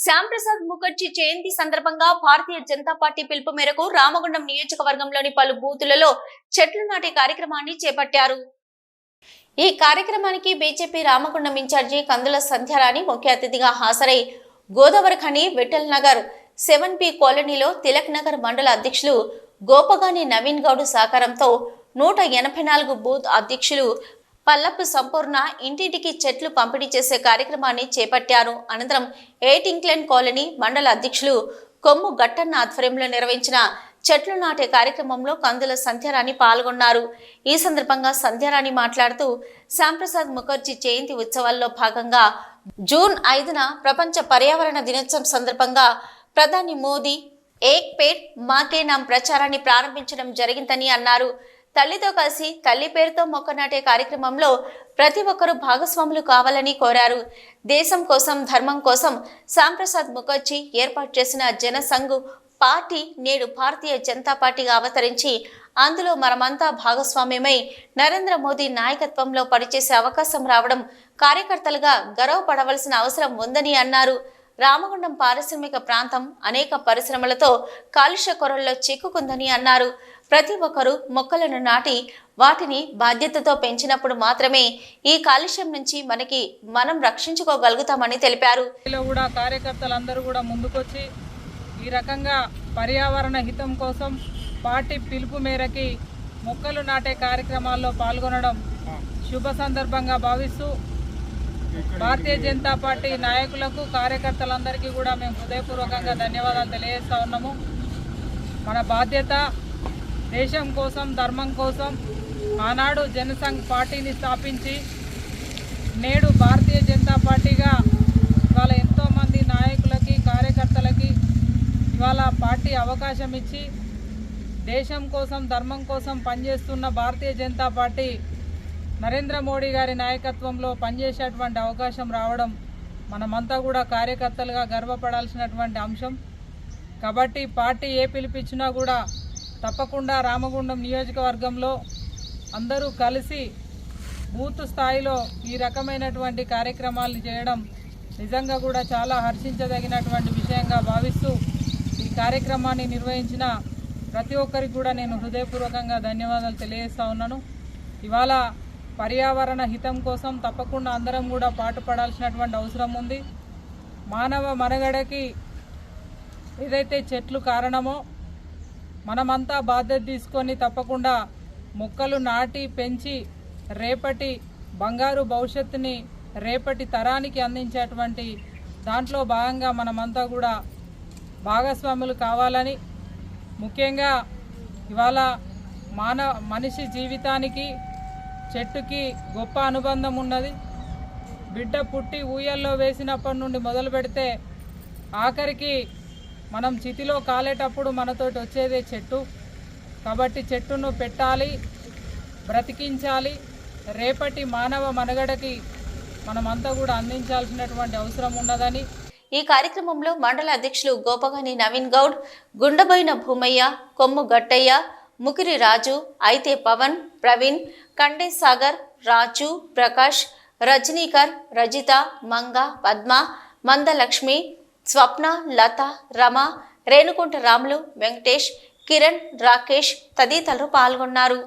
శ్యాంప్రసాద్ ముఖర్జీ జయంతి సందర్భంగా భారతీయ జనతా పార్టీ పిలుపు మేరకు రామగుండం నియోజకవర్గంలోని పలు బూతులలో చెట్లు నాటే కార్యక్రమాన్ని చేపట్టారు. ఈ కార్యక్రమానికి బీజేపీ రామగుండం ఇన్ఛార్జి కందుల సంధ్యారాణి ముఖ్య అతిథిగా హాజరై గోదావరి ఖని విఠల్ నగర్ సెవెన్ బి కాలనీలో తిలక్ నగర్ మండల అధ్యక్షులు గోపగాని నవీన్ గౌడ్ సహకారంతో నూట ఎనభై నాలుగు బూత్ అధ్యక్షులు పల్లపు సంపూర్ణ ఇంటింటికి చెట్లు పంపిణీ చేసే కార్యక్రమాన్ని చేపట్టారు. అనంతరం ఎయిట్ ఇంక్లెండ్ కాలనీ మండల అధ్యక్షులు కొమ్ము గట్టన్న ఆధ్వర్యంలో నిర్వహించిన చెట్లు నాటే కార్యక్రమంలో కందుల సంధ్యారాణి పాల్గొన్నారు. ఈ సందర్భంగా సంధ్యారాణి మాట్లాడుతూ శ్యాంప్రసాద్ ముఖర్జీ జయంతి ఉత్సవాల్లో భాగంగా జూన్ ఐదున ప్రపంచ పర్యావరణ దినోత్సవం సందర్భంగా ప్రధాని మోదీ ఏక్ పేట్ మాకే నామ్ ప్రచారాన్ని ప్రారంభించడం జరిగిందని అన్నారు. తల్లితో కలిసి తల్లి పేరుతో మొక్క నాటే కార్యక్రమంలో ప్రతి ఒక్కరూ భాగస్వాములు కావాలని కోరారు. దేశం కోసం ధర్మం కోసం శ్యాంప్రసాద్ ముఖర్జీ ఏర్పాటు చేసిన జనసంఘ్ పార్టీ నేడు భారతీయ జనతా పార్టీగా అవతరించి అందులో మనమంతా భాగస్వామ్యమై నరేంద్ర మోదీ నాయకత్వంలో పనిచేసే అవకాశం రావడం కార్యకర్తలుగా గర్వపడవలసిన అవసరం ఉందని అన్నారు. రామగుండం పారిశ్రామిక ప్రాంతం అనేక పరిశ్రమలతో కాలుష్య కొరల్లో చిక్కుకుందని అన్నారు. ప్రతి ఒక్కరూ మొక్కలను నాటి వాటిని బాధ్యతతో పెంచినప్పుడు మాత్రమే ఈ కాలుష్యం నుంచి మనకి మనం రక్షించుకోగలుగుతామని తెలిపారు. కూడా కార్యకర్తలందరూ కూడా ముందుకొచ్చి ఈ రకంగా పర్యావరణ హితం కోసం పార్టీ పిలుపు మేరకి మొక్కలు నాటే కార్యక్రమాల్లో పాల్గొనడం శుభ సందర్భంగా భావిస్తూ భారతీయ జనతా పార్టీ నాయకులకు కార్యకర్తలందరికీ కూడా మేము హృదయపూర్వకంగా ధన్యవాదాలు తెలియజేస్తా ఉన్నాము. మన బాధ్యత దేశం కోసం ధర్మం కోసం ఆనాడు జనసంఘ్ పార్టీని స్థాపించి నేడు భారతీయ జనతా పార్టీగా ఇవాళ ఎంతోమంది నాయకులకి కార్యకర్తలకి ఇవాళ పార్టీ అవకాశం ఇచ్చి దేశం కోసం ధర్మం కోసం పనిచేస్తున్న భారతీయ జనతా పార్టీ నరేంద్ర మోడీ గారి నాయకత్వంలో పనిచేసేటువంటి అవకాశం రావడం మనమంతా కూడా కార్యకర్తలుగా గర్వపడాల్సినటువంటి అంశం. కాబట్టి పార్టీ ఏ పిలిపించినా కూడా తప్పకుండా రామగుండం నియోజకవర్గంలో అందరూ కలిసి బూత్ స్థాయిలో ఈ రకమైనటువంటి కార్యక్రమాలు చేయడం నిజంగా కూడా చాలా హర్షించదగినటువంటి విషయంగా భావిస్తూ ఈ కార్యక్రమాన్ని నిర్వహించిన ప్రతి ఒక్కరికి కూడా నేను హృదయపూర్వకంగా ధన్యవాదాలు తెలియజేస్తా ఉన్నాను. ఇవాళ పర్యావరణ హితం కోసం తప్పకుండా అందరం కూడా పాటుపడాల్సినటువంటి అవసరం ఉంది. మానవ మనుగడకి ఏదైతే చెట్లు కారణమో మనమంతా బాధ్యత తీసుకొని తప్పకుండా మొక్కలు నాటి పెంచి రేపటి బంగారు భవిష్యత్తుని రేపటి తరానికి అందించేటువంటి దాంట్లో భాగంగా మనమంతా కూడా భాగస్వాములు కావాలని ముఖ్యంగా ఇవాళ మానవ మనిషి జీవితానికి చెట్టుకి గొప్ప అనుబంధం ఉన్నది. బిడ్డ పుట్టి ఊయల్లో వేసినప్పటి నుండి మొదలు పెడితే ఆఖరికి మనం చితిలో కాలేటప్పుడు మనతోటి వచ్చేదే చెట్టు. కాబట్టి చెట్టును పెట్టాలి బ్రతికించాలి. రేపటి మానవ మనుగడకి మనమంతా కూడా అందించాల్సినటువంటి అవసరం ఉన్నదని. ఈ కార్యక్రమంలో మండల అధ్యక్షులు గోపగాని నవీన్ గౌడ్ గుండబోయిన భూమయ్య కొమ్ము గట్టయ్య ముకిరి రాజు అయితే పవన్ ప్రవీణ్ కండే సాగర్ రాజు ప్రకాష్ రజనీకర్ రజిత మంగ పద్మ మందలక్ష్మి స్వప్న లత రమ రేణుకుంట రాములు వెంకటేష్ కిరణ్ రాకేష్ తదితరులు పాల్గొన్నారు.